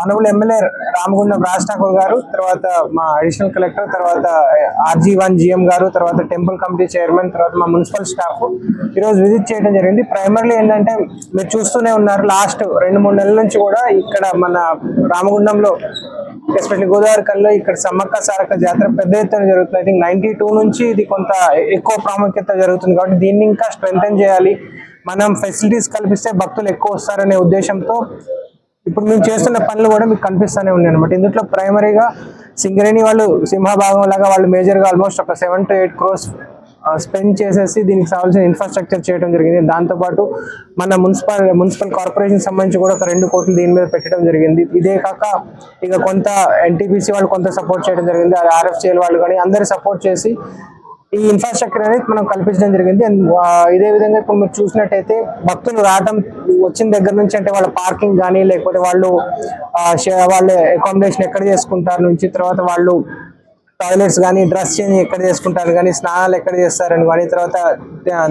Honourable MLA Ramagundam Raj Thakur గారు తర్వాత మా అడిషనల్ కలెక్టర్ తర్వాత ఆర్జీ వన్ జిఎం గారు తర్వాత టెంపుల్ కమిటీ చైర్మన్ తర్వాత మా మున్సిపల్ స్టాఫ్ ఈరోజు విజిట్ చేయడం జరిగింది. ప్రైమర్లీ ఏంటంటే మీరు చూస్తూనే ఉన్నారు లాస్ట్ రెండు మూడు నెలల నుంచి కూడా ఇక్కడ మన రామగుండంలో ఎస్పెషల్లీ గోదావరి కల్లో ఇక్కడ సమ్మక్క సారక్క జాతర పెద్ద ఎత్తున జరుగుతుంది. ఐ థింక్ నైన్టీ టూ నుంచి ఇది కొంత ఎక్కువ ప్రాముఖ్యత జరుగుతుంది కాబట్టి దీన్ని ఇంకా స్ట్రెంగ్ చేయాలి. మనం ఫెసిలిటీస్ కల్పిస్తే భక్తులు ఎక్కువ వస్తారనే ఉద్దేశంతో ఇప్పుడు మేము చేస్తున్న పనులు కూడా మీకు కనిపిస్తూనే ఉన్నాయి అనమాట ఇందులో ప్రైమరీగా సింగరేణి వాళ్ళు సింహభాగం లాగా వాళ్ళు మేజర్గా ఆల్మోస్ట్ ఒక seven to eight crores spend చేసేసి దీనికి కావాల్సిన ఇన్ఫ్రాస్ట్రక్చర్ చేయడం జరిగింది. దాంతోపాటు మన మున్సిపల్ మున్సిపల్ కార్పొరేషన్ సంబంధించి కూడా ఒక రెండు కోట్లు దీని మీద పెట్టడం జరిగింది. ఇదే కాక ఇక కొంత ఎన్టీపీసీ వాళ్ళు కొంత సపోర్ట్ చేయడం జరిగింది. ఆర్ఎఫ్సిఎల్ వాళ్ళు కానీ అందరు సపోర్ట్ చేసి ఈ ఇన్ఫ్రాస్ట్రక్చర్ అనేది మనం కల్పించడం జరిగింది. అండ్ ఇదే విధంగా ఇప్పుడు మీరు చూసినట్టయితే భక్తులు రావడం వచ్చిన దగ్గర నుంచి అంటే వాళ్ళ పార్కింగ్ కానీ లేకపోతే వాళ్ళు వాళ్ళ అకామిడేషన్ ఎక్కడ చేసుకుంటారు నుంచి తర్వాత వాళ్ళు టాయిలెట్స్ కానీ డ్రెస్ చేంజ్ ఎక్కడ చేసుకుంటారు కానీ స్నానాలు ఎక్కడ చేస్తారని కానీ తర్వాత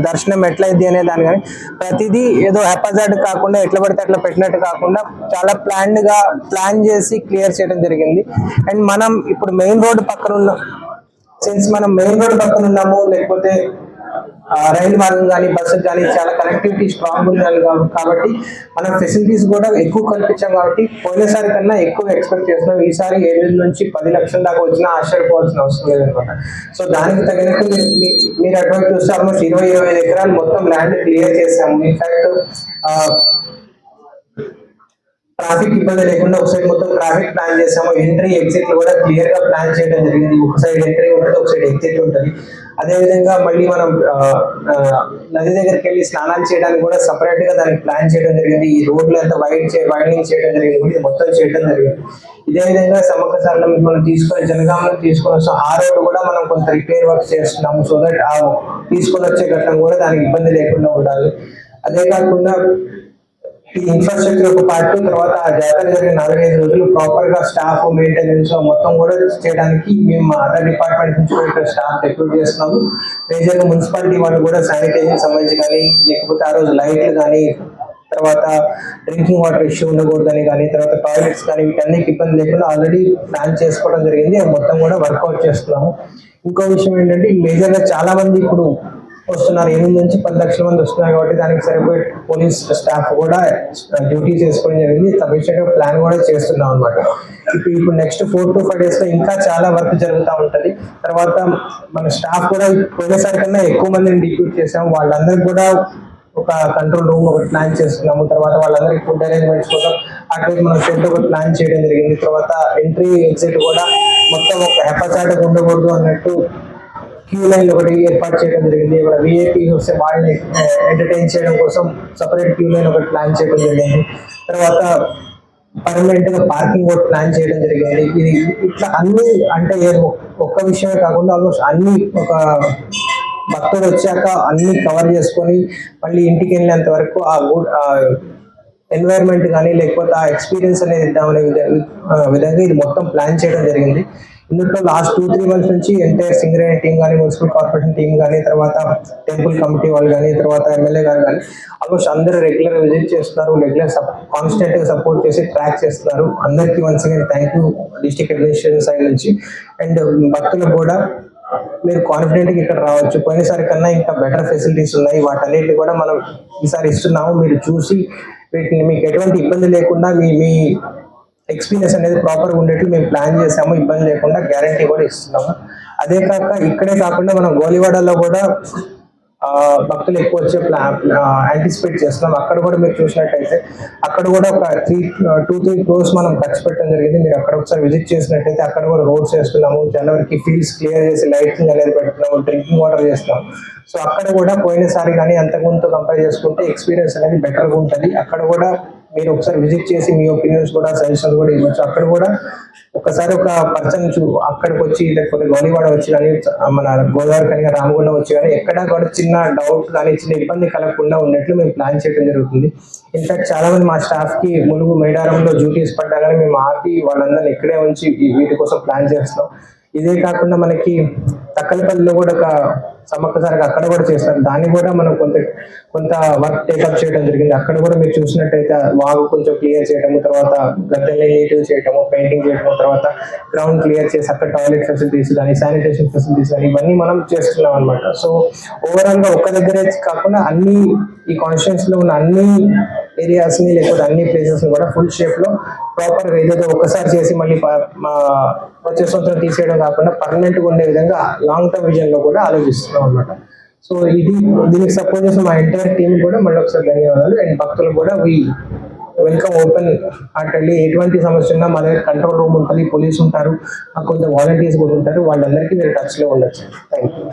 దర్శనం ఎట్లయిద్ది అనే దాని కానీ ప్రతిదీ ఏదో హెపజాడ్ కాకుండా ఎట్లా పడితే అట్లా పెట్టినట్టు కాకుండా చాలా ప్లాన్డ్గా ప్లాన్ చేసి క్లియర్ చేయడం జరిగింది. అండ్ మనం ఇప్పుడు మెయిన్ రోడ్డు పక్కన ఉన్న సిన్స్ మనం మెయిన్ రోడ్ పక్కన ఉన్నాము లేకపోతే రైలు మార్గం కానీ బస్సు కానీ చాలా కనెక్టివిటీ స్ట్రాంగ్ ఉండాలి కాబట్టి మనం ఫెసిలిటీస్ కూడా ఎక్కువ కల్పించాం కాబట్టి పోయినసారి కన్నా ఎక్కువ ఎక్స్పెక్ట్ చేస్తున్నాం. ఈసారి ఏడు నుంచి పది లక్షల దాకా వచ్చినా ఆశ్చర్యపోవాల్సిన అవసరం లేదనమాట సో దానికి తగినట్టు మీరు- మీ- అటువైపు చూస్తే ఆల్మోస్ట్ ఇరవై ఇరవై ఎకరాలు మొత్తం ల్యాండ్ క్లియర్ చేసాము ఇన్ఫాక్ట్ ట్రాఫిక్ ఇబ్బంది లేకుండా ఒక సైడ్ మొత్తం ట్రాఫిక్ ప్లాన్ చేసాము ఎంట్రీ ఎగ్జిట్ కూడా క్లియర్గా ప్లాన్ చేయడం జరిగింది. ఒక సైడ్ ఎంట్రీ ఉంటుంది ఒక సైడ్ ఎగ్జిట్ ఉంటుంది. అదే విధంగా మళ్ళీ మనం నది దగ్గరికి వెళ్ళి స్నానాలు చేయడానికి కూడా సపరేట్గా దానికి ప్లాన్ చేయడం జరిగింది. ఈ రోడ్లు అంతా వైడ్ చే వైడింగ్ చేయడం జరిగింది. మొత్తం చేయడం జరిగింది. ఇదే విధంగా సమగ్ర సరళం మనం తీసుకొని జనగామలో తీసుకొని వస్తాం ఆ రోడ్డు కూడా మనం కొంత రిపేర్ వర్క్ చేస్తున్నాము. సో దట్ ఆ తీసుకొని వచ్చే ఘట్టం కూడా దానికి ఇబ్బంది లేకుండా ఉండాలి. అదే కాకుండా ఇన్ఫ్రాస్ట్రక్చర్ ఒక పార్ట్ తర్వాత ఆ జాతర జరిగిన నాలుగైదు రోజులు ప్రాపర్గా స్టాఫ్ మెయింటెనెన్స్ మొత్తం కూడా చేయడానికి మేము అదర్ డిపార్ట్మెంట్ నుంచి ఇక్కడ స్టాఫ్ రిక్రూట్ చేస్తున్నాము. మేజర్ మున్సిపాలిటీ వాళ్ళు కూడా శానిటైజేషన్ సంబంధించి కానీ లేకపోతే ఆ రోజు లైట్లు కానీ తర్వాత డ్రింకింగ్ వాటర్ ఇష్యూ ఉండకూడదని కానీ తర్వాత టాయిలెట్స్ కానీ వీటన్నిటి ఇబ్బంది లేకుండా ఆల్రెడీ ప్లాన్ చేసుకోవడం జరిగింది. మొత్తం కూడా వర్కౌట్ చేస్తున్నాము. ఇంకో విషయం ఏంటంటే మేజర్గా చాలా మంది ఇప్పుడు వస్తున్నారు. ఎనిమిది నుంచి పది లక్షల మంది వస్తున్నారు కాబట్టి దానికి సరిపోయే పోలీస్ స్టాఫ్ కూడా డ్యూటీ చేసుకోవడం జరిగింది. సఫిషియెంట్ ప్లాన్ కూడా చేస్తున్నాం అనమాట ఇప్పుడు ఇప్పుడు నెక్స్ట్ ఫోర్ టు ఫైవ్ డేస్లో ఇంకా చాలా వర్క్ జరుగుతూ ఉంటది. తర్వాత మన స్టాఫ్ కూడా పోయినసారి కన్నా ఎక్కువ మందిని డిక్యూట్ చేసాం వాళ్ళందరికీ కూడా ఒక కంట్రోల్ రూమ్ ఒకటి ప్లాన్ చేస్తున్నాము తర్వాత వాళ్ళందరికీ ఫుడ్ అరేంజ్మెంట్స్ కోసం అక్కడ మనం షెడ్ ఒకటి ప్లాన్ చేయడం జరిగింది. తర్వాత ఎంట్రీ ఎగ్జిట్ కూడా మొత్తం ఒక హెపచాట ఉండకూడదు అన్నట్టు క్యూ లైన్ ఒకటి ఏర్పాటు చేయడం జరిగింది. ఇక్కడ విఐపీ వస్తే వాళ్ళని ఎంటర్టైన్ చేయడం కోసం సపరేట్ క్యూ లైన్ ఒకటి ప్లాన్ చేయడం జరిగింది. తర్వాత పర్మనెంట్గా పార్కింగ్ ఒకటి ప్లాన్ చేయడం జరిగింది. ఇది ఇట్లా అన్ని అంటే ఏ ఒక్క విషయమే కాకుండా ఆల్మోస్ట్ అన్ని ఒక భక్తుడు వచ్చాక అన్ని కవర్ చేసుకొని మళ్ళీ ఇంటికి వెళ్ళేంత వరకు ఆ గుడ్ కానీ లేకపోతే ఆ ఎక్స్పీరియన్స్ అనేది ఇద్దామనే విధంగా ఇది మొత్తం ప్లాన్ చేయడం జరిగింది. ఇందులో లాస్ట్ టూ త్రీ మంత్స్ నుంచి ఎంటైర్ సింగరేణి టీం కానీ మున్సిపల్ కార్పొరేషన్ టీం కానీ తర్వాత టెంపుల్ కమిటీ వాళ్ళు కానీ తర్వాత ఎమ్మెల్యే గారు కానీ ఆల్మోస్ట్ అందరూ రెగ్యులర్ విజిట్ చేస్తున్నారు. రెగ్యులర్ కాన్స్టెంట్గా సపోర్ట్ చేసి ట్రాక్ చేస్తున్నారు. అందరికీ once again thank you district administration side నుంచి. అండ్ భక్తులకు కూడా మీరు కాన్ఫిడెంట్గా ఇక్కడ రావచ్చు. పోయినసారి కన్నా ఇంకా బెటర్ ఫెసిలిటీస్ ఉన్నాయి. వాటన్నిటిని కూడా మనం ఈసారి ఇస్తున్నాము. మీరు చూసి వీటిని మీకు ఎటువంటి ఇబ్బంది లేకుండా మీ మీ ఎక్స్పీరియన్స్ అనేది ప్రాపర్గా ఉండేట్లు మేము ప్లాన్ చేసాము. ఇబ్బంది లేకుండా గ్యారంటీ కూడా ఇస్తున్నాము. అదే కాక ఇక్కడే కాకుండా మనం గోలివాడలో కూడా భక్తులు ఎక్కువ వచ్చే ప్లాన్ యాంటిసిపేట్ చేస్తున్నాం. అక్కడ కూడా మీరు చూసినట్టయితే అక్కడ కూడా ఒక త్రీ టూ త్రీ క్రోర్స్ మనం ఖర్చు పెట్టడం జరిగింది. మీరు అక్కడ ఒకసారి విజిట్ చేసినట్టయితే అక్కడ కూడా రోడ్స్ వేస్తున్నాము. జనవరికి ఫీల్డ్స్ క్లియర్ చేసి లైటింగ్ అనేది పెడుతున్నాము. డ్రింకింగ్ వాటర్ చేస్తున్నాం సో అక్కడ కూడా పోయినసారి కానీ అంతకుముందు కంపేర్ చేసుకుంటే ఎక్స్పీరియన్స్ అనేది బెటర్గా ఉంటుంది. అక్కడ కూడా మీరు ఒకసారి విజిట్ చేసి మీ ఒపీనియన్స్ కూడా సజెషన్స్ కూడా ఇవ్వచ్చు. అక్కడ కూడా ఒకసారి ఒక పర్సన్ అక్కడికి వచ్చి లేకపోతే గౌలివాడ వచ్చి కానీ మన గోదావరి కానీ రామగుండం వచ్చి కానీ ఎక్కడ కూడా చిన్న డౌట్ కానీ చిన్న ఇబ్బంది కలగకుండా ఉన్నట్లు మేము ప్లాన్ చేయడం జరుగుతుంది. ఇన్ఫాక్ట్ చాలా మంది మా స్టాఫ్కి ములుగు మేడారంలో డ్యూటీస్ పడ్డా కానీ మేము ఆపి వాళ్ళందరినీ ఇక్కడే ఉంచి వీటి కోసం ప్లాన్ చేస్తున్నాం. ఇదే కాకుండా మనకి తక్కలపల్లిలో కూడా ఒక సమ్మక్కసారిగా అక్కడ కూడా చేస్తారు. దాన్ని కూడా మనం కొంత కొంత వర్క్ టేకప్ చేయడం జరిగింది. అక్కడ కూడా మీరు చూసినట్టయితే వాగు కొంచెం క్లియర్ చేయడము తర్వాత గద్దెల్ని నీట్గా చేయడము పెయింటింగ్ చేయడము తర్వాత గ్రౌండ్ క్లియర్ చేసి అక్కడ టాయిలెట్ ఫెసిలిటీస్ కానీ శానిటేషన్ ఫెసిలిటీస్ కానీ ఇవన్నీ మనం చేస్తున్నాం అనమాట సో ఓవరాల్గా ఒక్క దగ్గరే కాకుండా అన్ని ఈ కాన్స్టిట్యూన్స్లో ఉన్న అన్ని ఏరియాస్ని లేకపోతే అన్ని ప్లేసెస్ని కూడా ఫుల్ షేప్లో ప్రాపర్గా ఏదైతే ఒక్కసారి చేసి మళ్ళీ ప- మా వచ్చే సంవత్సరం తీసేయడం కాకుండా పర్మనెంట్గా ఉండే విధంగా లాంగ్ టర్మ్ విజన్లో కూడా ఆలోచిస్తున్నాం అనమాట సో ఇది దీనికి సపోర్ట్ చేసిన మా ఎంటైర్ టీం కూడా మళ్ళీ ఒకసారి ధన్యవాదాలు. అండ్ భక్తులు కూడా వి వెల్కమ్ ఓపెన్ హార్టెడ్లీ ఎటువంటి సమస్య ఉన్నా మా దగ్గర కంట్రోల్ రూమ్ ఉంటుంది పోలీస్ ఉంటారు ఆ కొంత వాలంటీర్స్ కూడా ఉంటారు వాళ్ళందరికీ మీరు టచ్లో ఉండొచ్చు. Thank you